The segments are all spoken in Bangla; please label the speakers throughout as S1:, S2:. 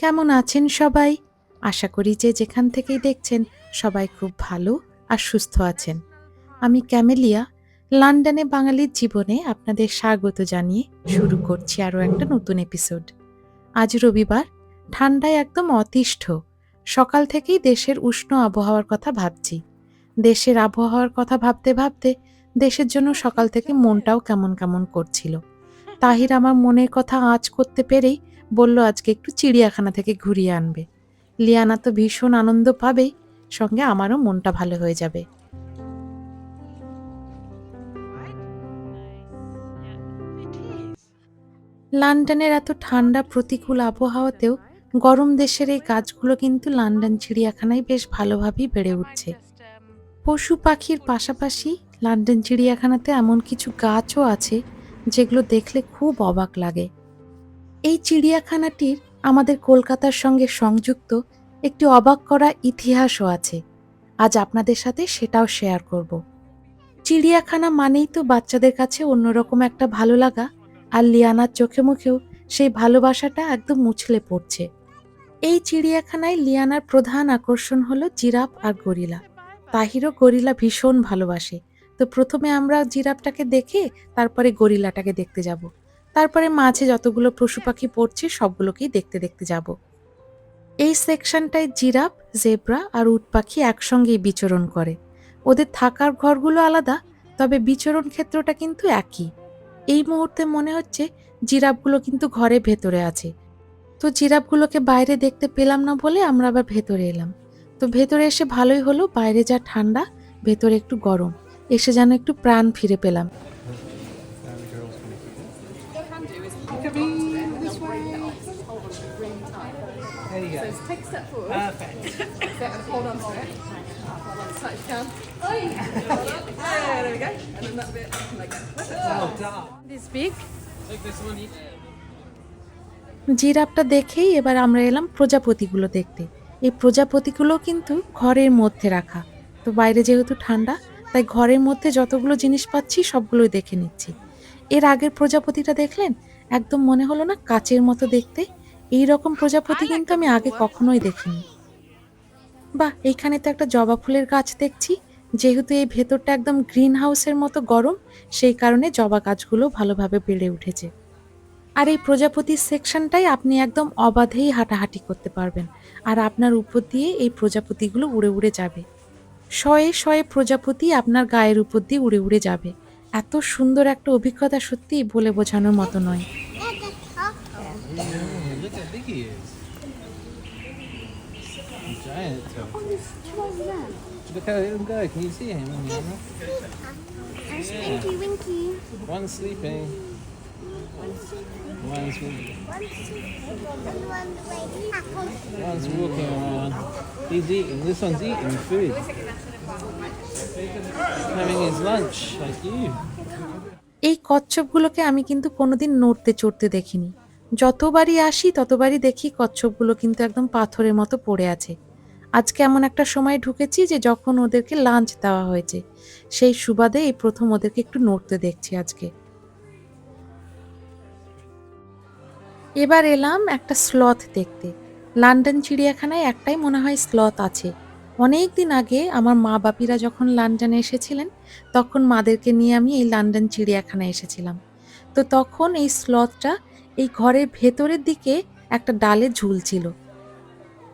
S1: কেমন আছেন সবাই? আশা করি যে যেখান থেকেই দেখছেন সবাই খুব ভালো আর সুস্থ আছেন। আমি ক্যামেলিয়া, লন্ডনে বাঙালির জীবনে আপনাদের স্বাগত জানিয়ে শুরু করছি আরও একটা নতুন এপিসোড। আজ রবিবার, ঠান্ডায় একদম অতিষ্ঠ। সকাল থেকেই দেশের উষ্ণ আবহাওয়ার কথা ভাবছি। দেশের আবহাওয়ার কথা ভাবতে ভাবতে দেশের জন্য সকাল থেকে মনটাও কেমন কেমন করছিল। তাহির আমার মনের কথা আঁচ করতে পেরেই বলল, আজকে একটু চিড়িয়াখানা থেকে ঘুরিয়ে আনবে। লিয়ানা তো ভীষণ আনন্দ পাবেই সঙ্গে আমারও মনটা ভালো হয়ে যাবে। লন্ডনের এত ঠান্ডা প্রতিকূল আবহাওয়াতেও গরম দেশের এই গাছগুলো কিন্তু লন্ডন চিড়িয়াখানায় বেশ ভালোভাবেই বেড়ে উঠছে। পশু পাখির পাশাপাশি লন্ডন চিড়িয়াখানাতে এমন কিছু গাছও আছে, যেগুলো দেখলে খুব অবাক লাগে। এই চিড়িয়াখানাটির আমাদের কলকাতার সঙ্গে সংযুক্ত একটি অবাক করা ইতিহাসও আছে। আজ আপনাদের সাথে সেটাও শেয়ার করব। চিড়িয়াখানা মানেই তো বাচ্চাদের কাছে অন্যরকম একটা ভালো লাগা, আর লিয়ানার চোখে মুখেও সেই ভালোবাসাটা একদম মুছলে পড়ছে। এই চিড়িয়াখানায় লিয়ানার প্রধান আকর্ষণ হলো জিরাফ আর গরিলা। তাহিরও গরিলা ভীষণ ভালোবাসে। তো প্রথমে আমরা জিরাফটাকে দেখে তারপরে গরিলাটাকে দেখতে যাব। তারপরে মাঝে যতগুলো পশু পাখি পড়ছে, সবগুলোকেই দেখতে দেখতে যাব। এই সেকশনটায় জিরাফ, জেব্রা আর উট পাখি একসঙ্গেই বিচরণ করে। ওদের থাকার ঘরগুলো আলাদা, তবে বিচরণ ক্ষেত্রটা কিন্তু একই। এই মুহূর্তে মনে হচ্ছে জিরাফগুলো কিন্তু ঘরে ভেতরে আছে। তো জিরাফগুলোকে বাইরে দেখতে পেলাম না বলে আমরা আবার ভেতরে এলাম। তো ভেতরে এসে ভালোই হলো, বাইরে যা ঠান্ডা, ভেতরে একটু গরম। এসে যেন একটু প্রাণ ফিরে পেলাম
S2: There you go.
S3: Take a step forward.
S2: Perfect.
S3: Hold on to it. Hold on as tight as you can. Oh, yeah. there we go.
S1: জিরাফটা দেখেই এবার আমরা এলাম প্রজাপতিগুলো দেখতে এই প্রজাপতিগুলো কিন্তু ঘরের মধ্যে রাখা তো বাইরে যেহেতু ঠান্ডা তাই ঘরের মধ্যে যতগুলো জিনিস পাচ্ছি সবগুলোই দেখে নিচ্ছি এর আগের প্রজাপতিটা দেখলেন একদম মনে হলো না কাচের মতো দেখতে এই রকম প্রজাপতি কিন্তু আমি আগে কখনোই দেখিনি। বাহ এইখানে তো একটা জবা ফুলের গাছ দেখছি। যেহেতু এই ভেতরটা একদম গ্রিন হাউসের মতো গরম সেই কারণে জবা গাছগুলো ভালোভাবে বেড়ে উঠেছে। আর এই প্রজাপতির সেকশনটাই আপনি একদম অবাধেই হাঁটাহাঁটি করতে পারবেন। আর আপনার উপর দিয়ে এই প্রজাপতিগুলো উড়ে উড়ে যাবে। শয়ে শয়ে প্রজাপতি আপনার গায়ের উপর দিয়ে উড়ে উড়ে যাবে। এত সুন্দর একটা অভিজ্ঞতা সত্যি বলে বোঝানোর মতো নয়।
S2: Big he is. Giant toe. Look how him go. Can you see him? Liana?
S4: Winky, winky.
S2: One's sleeping. One's
S4: And apple.
S2: one's walking around. He's eating. This one's eating food. Having his lunch like you.
S1: এই কচ্ছপগুলোকে আমি কিন্তু কোনোদিন নড়তে চড়তে দেখিনি যতবারই আসি, ততবারই দেখি কচ্ছপগুলো কিন্তু একদম পাথরের মতো পড়ে আছে। আজকে এমন একটা সময় ঢুকেছি যে যখন ওদেরকে লাঞ্চ দেওয়া হয়েছে, সেই সুবাদে এই প্রথম ওদেরকে একটু নড়তে দেখছি আজকে। এবার এলাম একটা স্লথ দেখতে। লন্ডন চিড়িয়াখানায় একটাই মনে হয় স্লথ আছে। অনেক দিন আগে আমার মা বাপিরা যখন লন্ডনে এসেছিলেন, তখন মাদেরকে নিয়ে আমি এই লন্ডন চিড়িয়াখানায় এসেছিলাম। তো তখন এই স্লথটা এই ঘরের ভেতরের দিকে একটা ডালে ঝুলছিল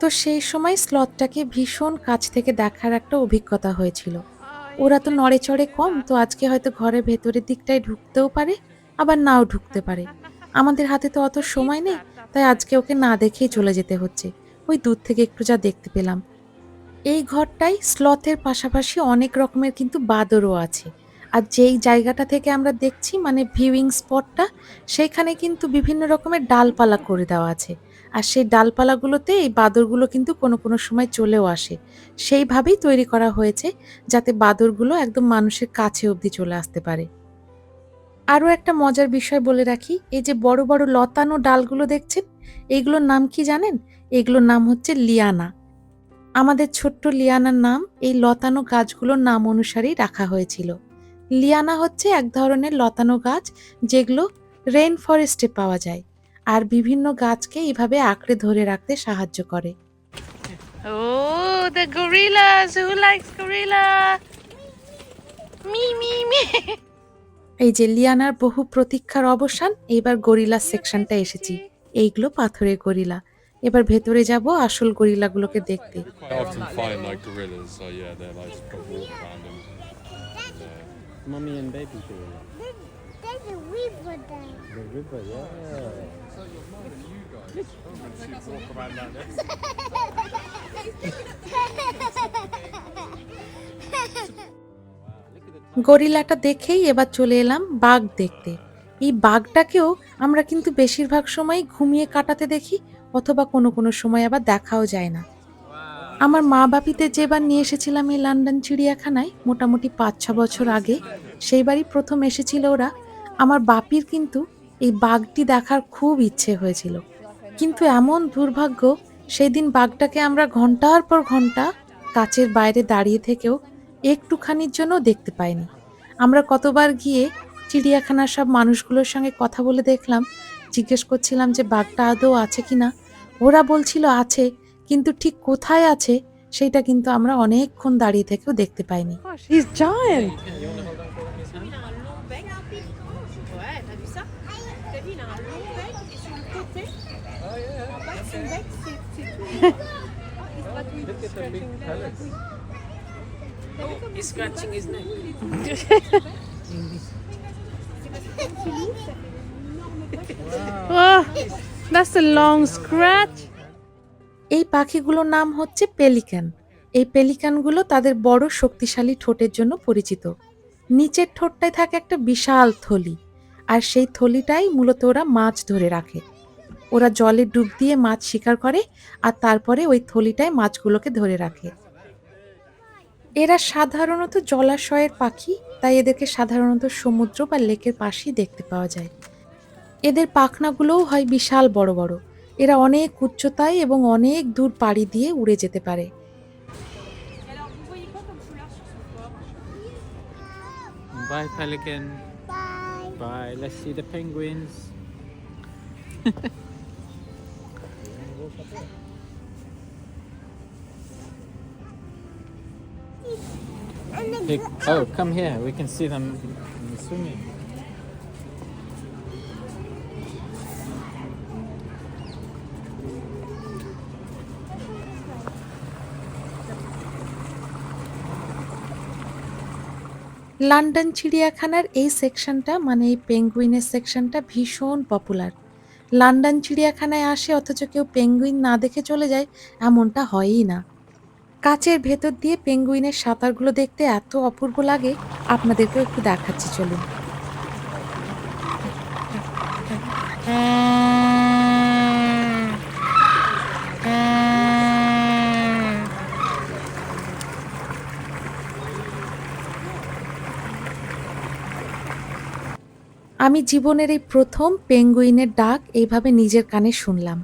S1: তো সেই সময় স্লথটাকে ভীষণ কাছ থেকে দেখার একটা অভিজ্ঞতা হয়েছিল। ওরা তো নড়ে চড়ে কম, তো আজকে হয়তো ঘরের ভেতরের দিকটায় ঢুকতেও পারে, আবার নাও ঢুকতে পারে। আমাদের হাতে তো অত সময় নেই, তাই আজকে ওকে না দেখেই চলে যেতে হচ্ছে। ওই দূর থেকে একটু যা দেখতে পেলাম। এই ঘরটায় স্লথের পাশাপাশি অনেক রকমের কিন্তু বাদরও আছে। আর যেই জায়গাটা থেকে আমরা দেখছি মানে ভিউইং স্পটটা সেইখানে কিন্তু বিভিন্ন রকমের ডালপালা করে দেওয়া আছে। আর সেই ডালপালাগুলোতে এই বাদরগুলো কিন্তু কোনো কোনো সময় চলেও আসে। সেইভাবেই তৈরি করা হয়েছে, যাতে বাদরগুলো একদম মানুষের কাছে অবধি চলে আসতে পারে। আরও একটা মজার বিষয় বলে রাখি, এই যে বড় বড় লতানো ডালগুলো দেখছেন? এইগুলোর নাম কি জানেন? এগুলোর নাম হচ্ছে লিয়ানা। আমাদের ছোট্ট লিয়ানার নাম, এই লতানো গাছগুলোর নাম অনুসারেই রাখা হয়েছিল। লিয়ানা হচ্ছে এক ধরনের লতানো গাছ যেগুলো রেন ফরেস্টে পাওয়া যায় আর বিভিন্ন গাছকে এইভাবে আঁকড়ে ধরে রাখতে সাহায্য করে
S5: Oh, the gorillas. Who likes gorilla? Me, me, me.
S1: এই যে লিয়ানার বহু প্রতীক্ষার অবসান এইবার গরিলা সেকশনটা এসেছি এইগুলো পাথরের গরিলা এবার ভেতরে যাব আসল গরিলাগুলোকে দেখতে
S6: I often find like gorillas, so yeah, they're like just walk around them.
S2: Mummy and baby gorilla.
S4: There's, there's a river there.
S2: The river, yeah.
S1: গরিলাটা দেখেই এবার চলে এলাম বাঘ দেখতে এই বাঘটাকেও আমরা কিন্তু বেশিরভাগ সময় ঘুমিয়ে কাটাতে দেখি অথবা কোনো কোনো সময় আবার দেখাও যায় না আমার মা বাপিতে যেবার নিয়ে এসেছিলাম এই লন্ডন চিড়িয়াখানায়, মোটামুটি পাঁচ, ছ বছর আগে সেইবারই প্রথম এসেছিল ওরা। আমার বাপির কিন্তু এই বাঘটি দেখার খুব ইচ্ছে হয়েছিল। কিন্তু এমন দুর্ভাগ্য সেই দিন বাঘটাকে আমরা ঘণ্টার পর ঘণ্টা কাচের বাইরে দাঁড়িয়ে থেকেও একটুখানির জন্য দেখতে পাইনি। আমরা কতবার গিয়ে চিড়িয়াখানার সব মানুষগুলোর সঙ্গে কথা বলে দেখলাম, জিজ্ঞেস করছিলাম যে বাঘটা আদৌ আছে কিনা। ওরা বলছিল, আছে। কিন্তু ঠিক কোথায় আছে সেটা কিন্তু আমরা অনেকক্ষণ দাঁড়িয়ে থেকেও দেখতে পাইনি
S3: Wow, oh,
S5: that's a long scratch.
S1: এই পাখিগুলোর নাম হচ্ছে পেলিক্যান এই পেলিক্যানগুলো তাদের বড় শক্তিশালী ঠোঁটের জন্য পরিচিত। নিচের ঠোঁটটায় থাকে একটা বিশাল থলি, আর সেই থলিটাই মূলত ওরা মাছ ধরে রাখে। ওরা জলে ডুব দিয়ে মাছ শিকার করে, আর তারপরে ওই থলিটায় মাছগুলোকে ধরে রাখে। এরা সাধারণত জলাশয়ের পাখি, তাই এদেরকে সাধারণত সমুদ্র বা লেকের পাশেই দেখতে পাওয়া যায়। এদের পাখনাগুলোও হয় বিশাল বড় বড়। এরা অনেক উচ্চতায় এবং অনেক দূর পাড়ি দিয়ে উড়ে যেতে পারে
S2: Bye, pelican.
S4: Bye.
S2: Bye. Let's see the penguins. Oh, come here. We can see them swimming.
S1: London চিড়িয়াখানার এই সেকশনটা মানে এই পেঙ্গুইনের সেকশনটা ভীষণ পপুলার। লন্ডন চিড়িয়াখানায় আসে, অথচ কেউ পেঙ্গুইন না দেখে চলে যায়, এমনটা হয়ই না। কাচের ভেতর দিয়ে পেঙ্গুইনের সাঁতারগুলো দেখতে এত অপূর্ব লাগে, আপনাদেরকেও একটু দেখাচ্ছি, চলুন। আমি জীবনের এই প্রথম পেঙ্গুইনের ডাক এইভাবে নিজের কানে শুনলাম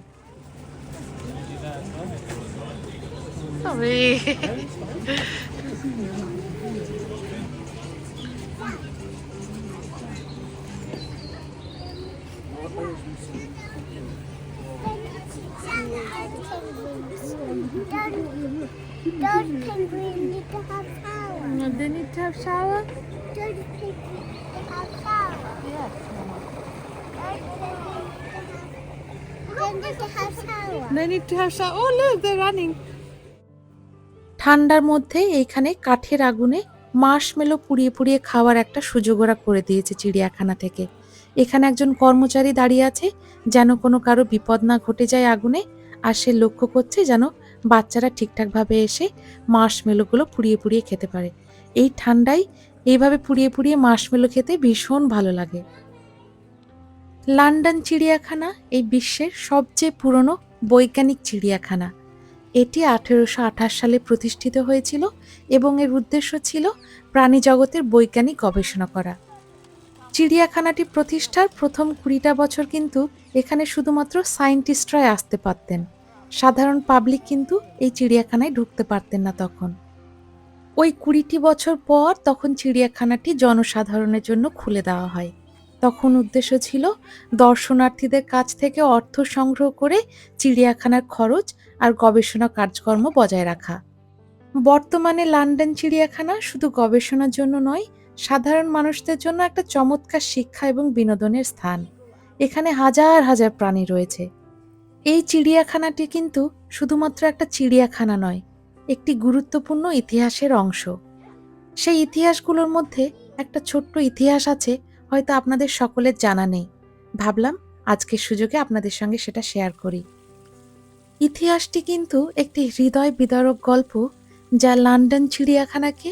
S4: Don't, don't penguin need to have power.
S5: They need to have shower.
S4: Don't penguin need to have power. Yes. Don't need to have power.
S5: They need to have shower. Oh, look, they're running.
S1: ঠান্ডার মধ্যে এইখানে কাঠের আগুনে মার্শমেলো পুড়িয়ে পুড়িয়ে খাওয়ার একটা সুযোগ ওরা করে দিয়েছে চিড়িয়াখানা থেকে এখানে একজন কর্মচারী দাঁড়িয়ে আছে যেন কোনো কারও বিপদ না ঘটে যায় আগুনে আর সে লক্ষ্য করছে যেন বাচ্চারা ঠিকঠাকভাবে এসে মার্শমেলোগুলো পুড়িয়ে পুড়িয়ে খেতে পারে এই ঠান্ডায় এইভাবে পুড়িয়ে পুড়িয়ে মার্শমেলো খেতে ভীষণ ভালো লাগে লন্ডন চিড়িয়াখানা এই বিশ্বের সবচেয়ে পুরনো বৈজ্ঞানিক চিড়িয়াখানা। এটি আঠেরোশো আঠাশ সালে প্রতিষ্ঠিত হয়েছিল এবং এর উদ্দেশ্য ছিল প্রাণী জগতের বৈজ্ঞানিক গবেষণা করা। চিড়িয়াখানাটি প্রতিষ্ঠার প্রথম কুড়িটা বছর কিন্তু এখানে শুধুমাত্র সায়েন্টিস্টরাই আসতে পারতেন। সাধারণ পাবলিক কিন্তু এই চিড়িয়াখানায় ঢুকতে পারতেন না তখন। ওই কুড়িটি বছর পর তখন চিড়িয়াখানাটি জনসাধারণের জন্য খুলে দেওয়া হয়। তখন উদ্দেশ্য ছিল দর্শনার্থীদের কাছ থেকে অর্থ সংগ্রহ করে চিড়িয়াখানার খরচ আর গবেষণা কার্যক্রম বজায় রাখা। বর্তমানে লন্ডন চিড়িয়াখানা শুধু গবেষণার জন্য নয়, সাধারণ মানুষদের জন্য একটা চমৎকার শিক্ষা এবং বিনোদনের স্থান। এখানে হাজার হাজার প্রাণী রয়েছে। এই চিড়িয়াখানাটি কিন্তু শুধুমাত্র একটা চিড়িয়াখানা নয়, একটি গুরুত্বপূর্ণ ইতিহাসের অংশ। সেই ইতিহাসগুলোর মধ্যে একটা ছোট্ট ইতিহাস আছে হয়তো আপনাদের সকলের জানা নেই। ভাবলাম আজকের সুযোগে আপনাদের সঙ্গে সেটা শেয়ার করি। ইতিহাসটি কিন্তু একটি হৃদয় বিদারক গল্প যা লন্ডন চিড়িয়াখানাকে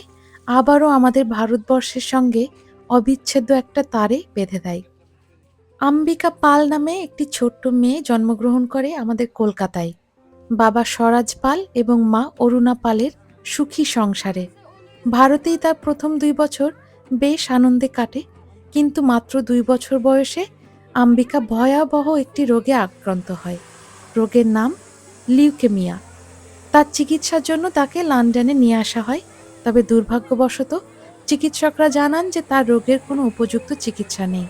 S1: আবারও আমাদের ভারতবর্ষের সঙ্গে অবিচ্ছেদ্য একটা তারে বেঁধে দেয়। আম্বিকা পাল নামে একটি ছোট্ট মেয়ে জন্মগ্রহণ করে আমাদের কলকাতায়। বাবা স্বরাজ পাল এবং মা অরুণা পালের সুখী সংসারে। ভারতেই তার প্রথম দুই বছর বেশ আনন্দে কাটে কিন্তু মাত্র দুই বছর বয়সে আম্বিকা ভয়াবহ একটি রোগে আক্রান্ত হয়। রোগের নাম লিউকেমিয়া। তার চিকিৎসার জন্য তাকে লন্ডনে নিয়ে আসা হয়, তবে দুর্ভাগ্যবশত চিকিৎসকরা জানান যে তার রোগের কোনো উপযুক্ত চিকিৎসা নেই।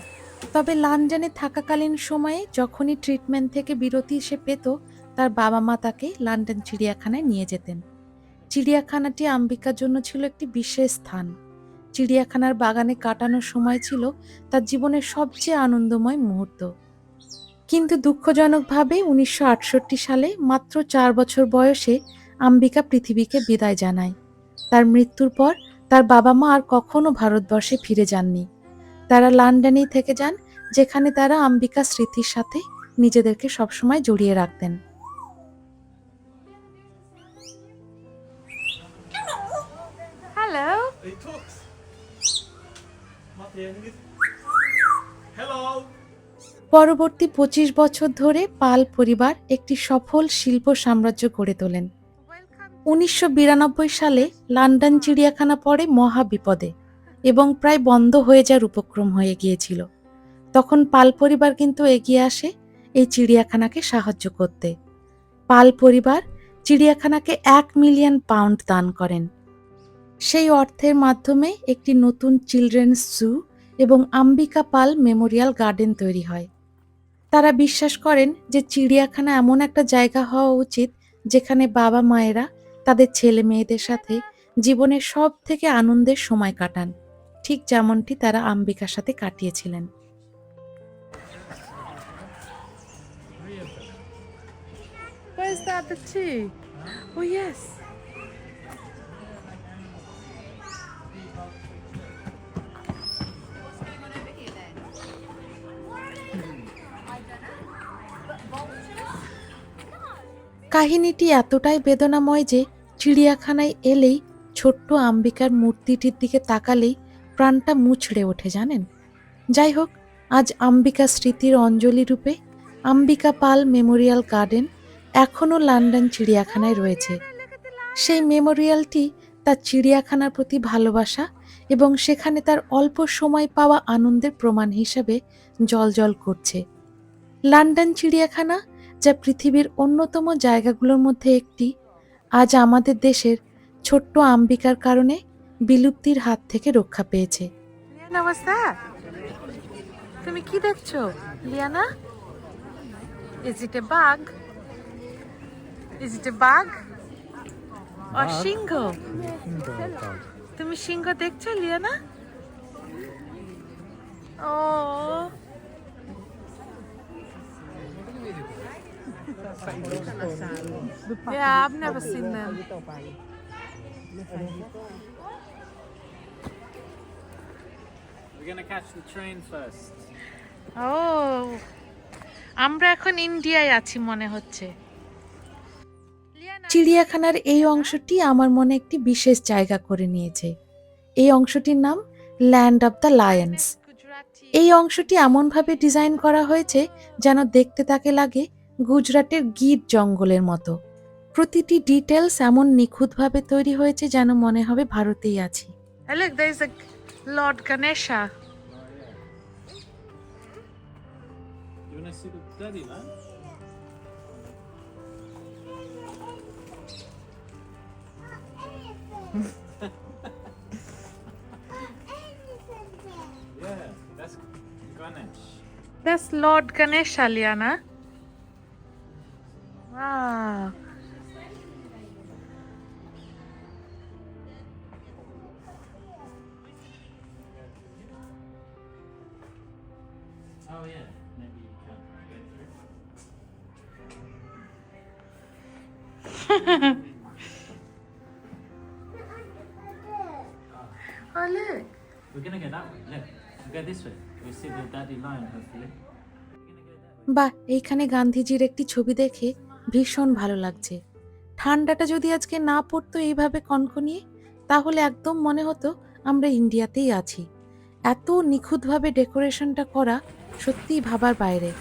S1: তবে লন্ডনে থাকাকালীন সময়ে যখনই ট্রিটমেন্ট থেকে বিরতি সে পেত, তার বাবা মা তাকে লন্ডন চিড়িয়াখানায় নিয়ে যেতেন। চিড়িয়াখানাটি আম্বিকার জন্য ছিল একটি বিশেষ স্থান। চিড়িয়াখানার বাগানে কাটানোর সময় ছিল তার জীবনের সবচেয়ে আনন্দময় মুহূর্ত। কিন্তু দুঃখজনকভাবে উনিশশো আটষট্টি সালে মাত্র চার বছর বয়সে আম্বিকা পৃথিবীকে বিদায় জানায়। তার মৃত্যুর পর তার বাবা মা আর কখনো ভারতবর্ষে ফিরে যাননি। তারা লন্ডনেই থেকে যান যেখানে তারা আম্বিকা স্মৃতির সাথে নিজেদেরকে সবসময় জড়িয়ে রাখতেন।
S5: Hello.
S1: পরবর্তী পঁচিশ বছর ধরে পাল পরিবার একটি সফল শিল্প সাম্রাজ্য গড়ে তোলেন। উনিশশো বিরানব্বই সালে লন্ডন চিড়িয়াখানা পড়ে মহা বিপদে এবং প্রায় বন্ধ হয়ে যাওয়ার উপক্রম হয়ে গিয়েছিল। তখন পাল পরিবার কিন্তু এগিয়ে আসে এই চিড়িয়াখানাকে সাহায্য করতে। পাল পরিবার চিড়িয়াখানাকে এক মিলিয়ন পাউন্ড দান করেন। সেই অর্থের মাধ্যমে একটি নতুন চিলড্রেন্স জু এবং আম্বিকা পাল মেমোরিয়াল গার্ডেন তৈরি হয় তারা বিশ্বাস করেন যে চিড়িয়াখানা এমন একটা জায়গা হওয়া উচিত যেখানে বাবা মায়েরা তাদের ছেলে মেয়েদের সাথে জীবনের সব থেকে আনন্দের সময় কাটান ঠিক যেমনটি তারা আম্বিকার সাথে কাটিয়েছিলেন
S5: Where's the two? Oh yes.
S1: কাহিনীটি এতটাই বেদনাময় যে চিড়িয়াখানায় এলেই ছোট্ট আম্বিকার মূর্তিটির দিকে তাকালেই প্রাণটা মুচড়ে ওঠে, জানেন? যাই হোক, আজ আম্বিকা স্মৃতির অঞ্জলি রূপে আম্বিকা পাল মেমোরিয়াল গার্ডেন এখনও লন্ডন চিড়িয়াখানায় রয়েছে। সেই মেমোরিয়ালটি তার চিড়িয়াখানার প্রতি ভালোবাসা এবং সেখানে তার অল্প সময় পাওয়া আনন্দের প্রমাণ হিসেবে জলজল করছে। লন্ডন চিড়িয়াখানা যা পৃথিবীর অন্যতম জায়গাগুলোর মধ্যে একটি আজ আমাদের দেশের ছোট্ট আম্বিকার কারণে বিলুপ্তির হাত থেকে রক্ষা পেয়েছে।
S5: লিয়ানা তুমি কি দেখছ? Liana? Is it a bug? Is it a bug? Or সিংহ তুমি সিংহ দেখছ লিয়ানা? ও Yeah, I've never seen them.
S2: We're gonna catch the train first.
S5: ও আমরা এখন ইন্ডিয়ায় আছি মনে হচ্ছে
S1: চিড়িয়াখানার এই অংশটি আমার মনে একটি বিশেষ জায়গা করে নিয়েছে এই অংশটির নাম ল্যান্ড অব দ্য লায়ন্স এই অংশটি এমনভাবে ডিজাইন করা হয়েছে যেন দেখতে তাকে লাগে গুজরাটের গির জঙ্গলের মতো। প্রতিটি ডিটেলস এমন নিখুঁতভাবে তৈরি হয়েছে যেন মনে হবে ভারতেই আছি।
S5: a Lord Ganesha.
S2: You
S5: Wow.
S2: Oh yeah, maybe you can go through.
S5: Oh, look.
S2: We're gonna go that way. Look, we'll go this way. We'll see the daddy lion, hopefully.
S1: বা এইখানে গান্ধীজির একটি ছবি দেখে ভীষণ ভালো লাগছে। ঠান্ডাটা যদি আজকে না পড়তো এইভাবে কনকনিয়ে তাহলে একদম মনে হতো আমরা ইন্ডিয়াতেই আছি। এত নিখুঁতভাবে ডেকোরেশনটা করা সত্যিই ভাবার বাইরে।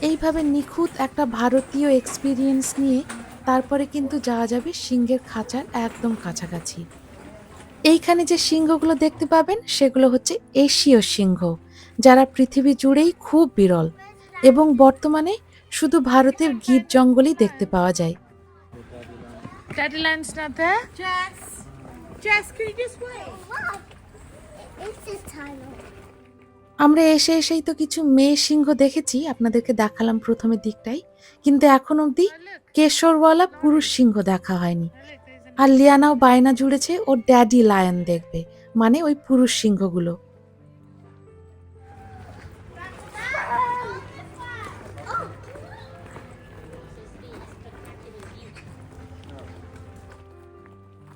S1: এইভাবে নিখুঁত একটা ভারতীয় এক্সপিরিয়েন্স নিয়ে তারপরে কিন্তু যাওয়া যাবে সিংহের খাঁচার একদম কাছাকাছি। এইখানে যে সিংহগুলো দেখতে পাবেন, সেগুলো হচ্ছে এশীয় সিংহ, যারা পৃথিবী জুড়েই খুব বিরল। এবং বর্তমানে শুধু ভারতের গির জঙ্গলেই দেখতে পাওয়া যায়. আমরা এসে এসেই তো কিছু মেয়ে সিংহ দেখেছি আপনাদেরকে দেখালাম প্রথমের দিকটাই। কিন্তু এখন অবধি
S5: Oh,
S1: কেশরওয়ালা পুরুষ সিংহ দেখা হয়নি।
S5: Oh,
S1: আর লিয়ানাও বায়না জুড়েছে ওর ড্যাডি লায়ন দেখবে মানে ওই পুরুষ সিংহগুলো।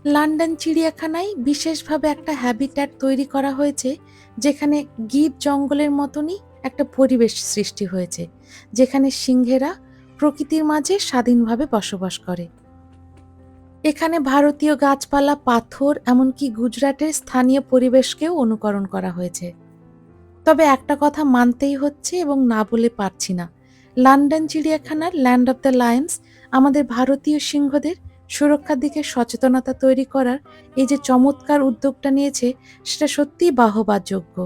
S1: লন্ডন চিড়িয়াখানায় বিশেষভাবে একটা হ্যাবিট্যাট তৈরি করা হয়েছে, যেখানে গির জঙ্গলের মতনই একটা পরিবেশ সৃষ্টি হয়েছে, যেখানে সিংহেরা প্রকৃতির মাঝে স্বাধীনভাবে বসবাস করে। এখানে ভারতীয় গাছপালা, পাথর, এমনকি গুজরাটের স্থানীয় পরিবেশকেও অনুকরণ করা হয়েছে। তবে একটা কথা মানতেই হচ্ছে এবং না বলে পারছি না। লন্ডন চিড়িয়াখানার ল্যান্ড অফ দ্য লায়ন্স আমাদের ভারতীয় সিংহদের সুরক্ষার দিকে সচেতনতা তৈরি করার এই যে চমৎকার উদ্যোগটা নিয়েছে সেটা সত্যিই বাহবাযোগ্য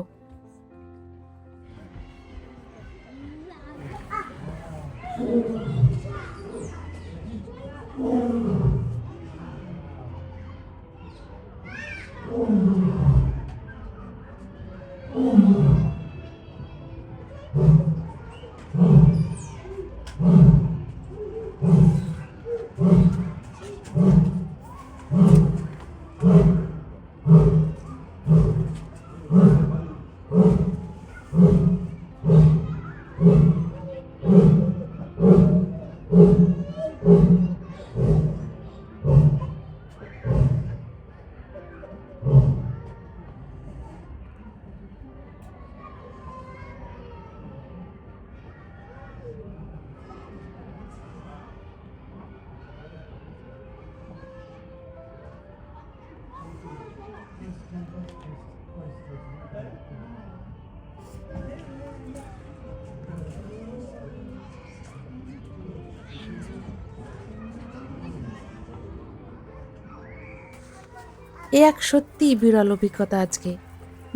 S1: এ এক সত্যিই বিরল অভিজ্ঞতা আজকে।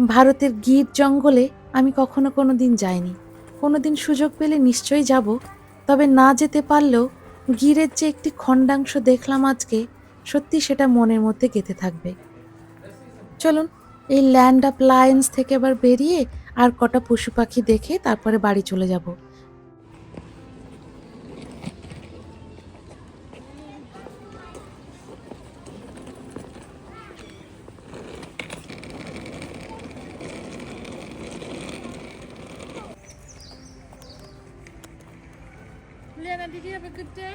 S1: ভারতের গির জঙ্গলে আমি কখনো কোনো দিন যাইনি। কোনো দিন সুযোগ পেলে নিশ্চয়ই যাব, তবে না যেতে পারলেও গিরের যে একটি খণ্ডাংশ দেখলাম আজকে, সত্যি সেটা মনের মধ্যে গেঁথে থাকবে। চলুন, এই ল্যান্ড অফ লায়ন্স থেকে আবার বেরিয়ে আর কটা পশু পাখি দেখে তারপরে বাড়ি চলে যাব।
S5: Did you have a good day?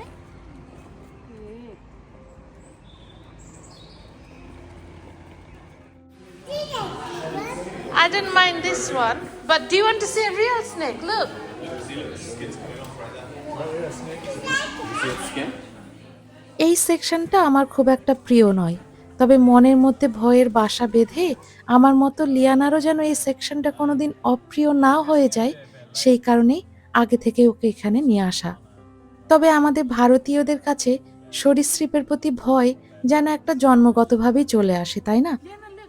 S5: I don't mind this one, but do you want to see a real snake? Look.
S1: এই সেকশনটা আমার খুব একটা প্রিয় নয় তবে মনের মধ্যে ভয়ের বাসা বেঁধে আমার মতো লিয়ানারও যেন এই সেকশনটা কোনোদিন অপ্রিয় না হয়ে যায় সেই কারণেই আগে থেকে ওকে এখানে নিয়ে আসা তবে আমাদের ভারতীয়দের কাছে সরীসৃপের প্রতি ভয় যেন একটা জন্মগতভাবেই চলে আসে, তাই না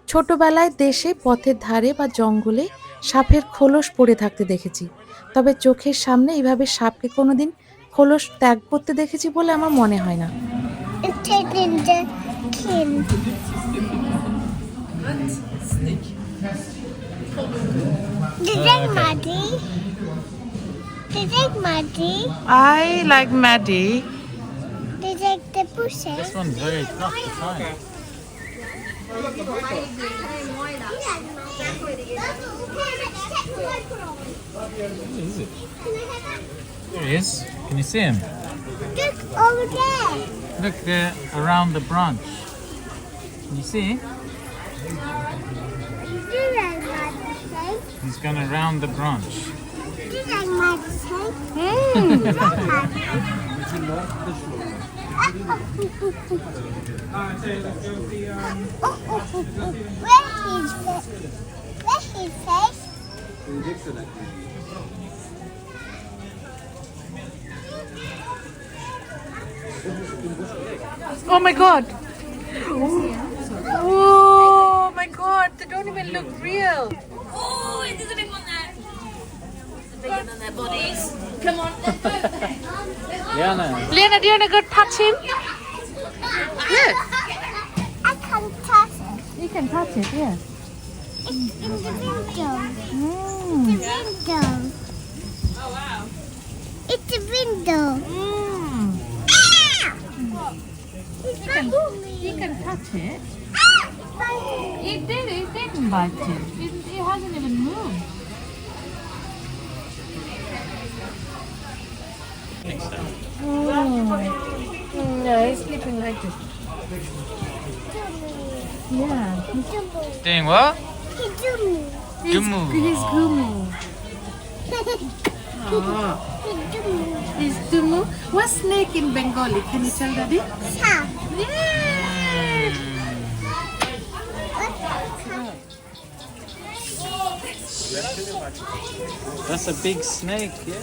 S1: ছোটবেলায় দেশে পথের ধারে বা জঙ্গলে সাপের খোলস পড়ে থাকতে দেখেছি তবে চোখের সামনে এইভাবে সাপকে কোনোদিন খোলস ত্যাগ করতে দেখেছি বলে আমার মনে হয় না
S4: It's taking the kin. Is that muddy? They like Maddie?
S5: I like Maddie.
S4: They like the bushes.
S2: This one's very tough to find. Where is it? There he is. Can you see him?
S4: Look over there.
S2: Look there around the branch. Can you see?
S4: You do like muddy
S2: around the branch.
S5: Oh my god. Oh. my god, they don't even look real.
S7: Oh, it doesn't bigger than their bodies. Come on, let's go.
S2: Yeah, no.
S5: Lena, do you want to go touch him? Look.
S4: I can touch it.
S5: You can touch it, yeah.
S4: It's in the window. It's the window.
S3: Oh wow.
S4: It's a window.
S5: Mm.
S4: Ah! It's biting me.
S5: You can touch it.
S4: Ah! It's biting me.
S5: It did, it didn't bite you. It, it hasn't even moved. next time. Mm. Yeah, he's sleeping like this. Yeah.
S2: He's doing what?
S4: He's
S2: Gumu.
S5: He's Gumu. He's Gumu. What snake in Bengali? Can you tell daddy?
S4: Sap.
S5: Yeah.
S2: That's a big snake, yeah.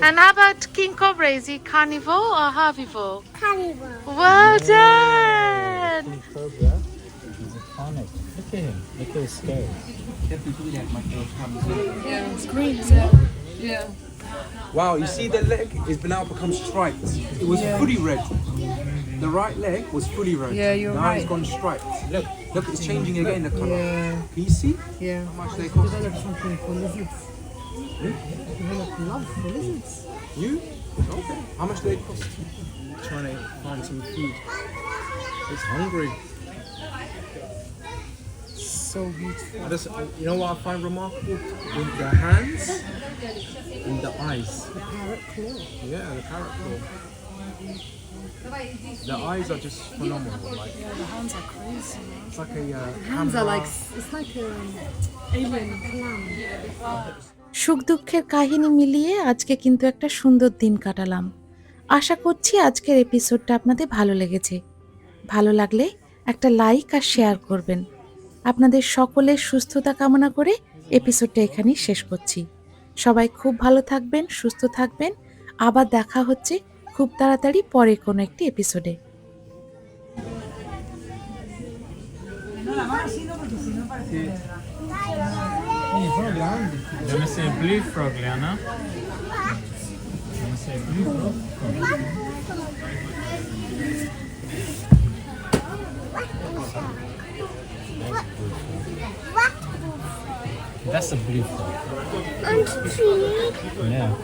S5: And how about King Cobra? Is he carnivore or herbivore?
S4: Carnivore.
S5: Well done!
S2: Cobra. He's a tonic. Look at him. Look at his scales.
S8: Wow, you see the leg is now become striped. It was fully red. The right leg was fully red.
S5: Yeah, you're
S8: now
S5: right.
S8: it's gone striped. Look, look, it's changing again the color. Can you see?
S5: Yeah.
S8: How much they cost?
S5: something for lizards. Develop love for lizards.
S8: You? Okay. How much do they cost? Trying to find some food. It's hungry.
S5: So beautiful.
S8: I just, you know what I find remarkable? With the hands and the eyes. The parrot claw. Yeah, the parrot claw. The eyes are just phenomenal. Like,
S5: Yeah, the hands are crazy.
S8: it's like a uh,
S5: Hands are like, it's like an alien clam.
S1: সুখ দুঃখের কাহিনী মিলিয়ে আজকে কিন্তু একটা সুন্দর দিন কাটালাম আশা করছি আজকের এপিসোডটা আপনাদের ভালো লেগেছে ভালো লাগলে একটা লাইক আর শেয়ার করবেন আপনাদের সকলের সুস্থতা কামনা করে এপিসোডটা এখানেই শেষ করছি। সবাই খুব ভালো থাকবেন, সুস্থ থাকবেন। আবার দেখা হচ্ছে খুব তাড়াতাড়ি পরে কোনো একটি এপিসোডে।
S2: Let me That's a beautiful.
S4: And tree.
S2: Yeah.